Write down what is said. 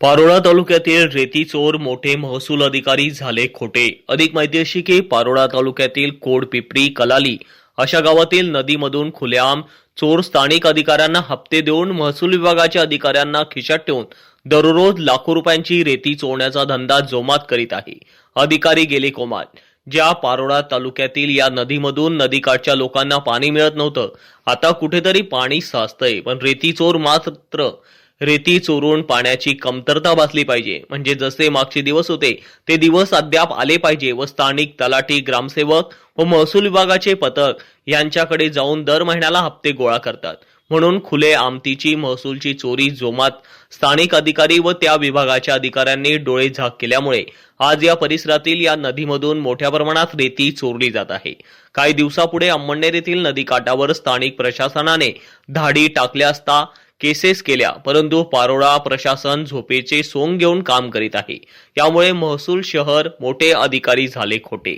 पारोळा तालुक्यातील रेती चोर मोठे महसूल अधिकारी झाले खोटे. अधिक माहिती अशी की पारोळा तालुक्यातील कोड पिपरी कलाली अशा गावातील नदीमधून खुलेआम चोर स्थानिक अधिकाऱ्यांना हप्ते देऊन महसूल विभागाच्या अधिकाऱ्यांना खिशात ठेवून दररोज लाखो रुपयांची रेती चोरण्याचा धंदा जोमात करीत आहे. अधिकारी गेले कोमाल ज्या पारोळा तालुक्यातील या नदीमधून नदीकाठच्या लोकांना पाणी मिळत नव्हतं आता कुठेतरी पाणी साचतंय. पण रेती चोर मात्र रेती चोरून पाण्याची कमतरता भासली पाहिजे. म्हणजे जसे मागचे दिवस होते ते दिवस अद्याप आले पाहिजे. व स्थानिक तलाठी ग्रामसेवक व महसूल विभागाचे पथक यांच्याकडे जाऊन दर महिन्याला हप्ते गोळा करतात. म्हणून खुले आमतीची महसूलची चोरी जोमात स्थानिक अधिकारी व त्या विभागाच्या अधिकाऱ्यांनी डोळे झाक केल्यामुळे आज या परिसरातील या नदीमधून मोठ्या प्रमाणात रेती चोरली जात आहे. काही दिवसापुढे अंमळनेर येथील नदीकाठावर स्थानिक प्रशासनाने धाडी टाकल्या असता केसेस केल्या परंतु पारोळा प्रशासन झोपेचे सोंग घेऊन काम करीत आहे. यामुळे महसूल शहर मोठे अधिकारी झाले खोटे.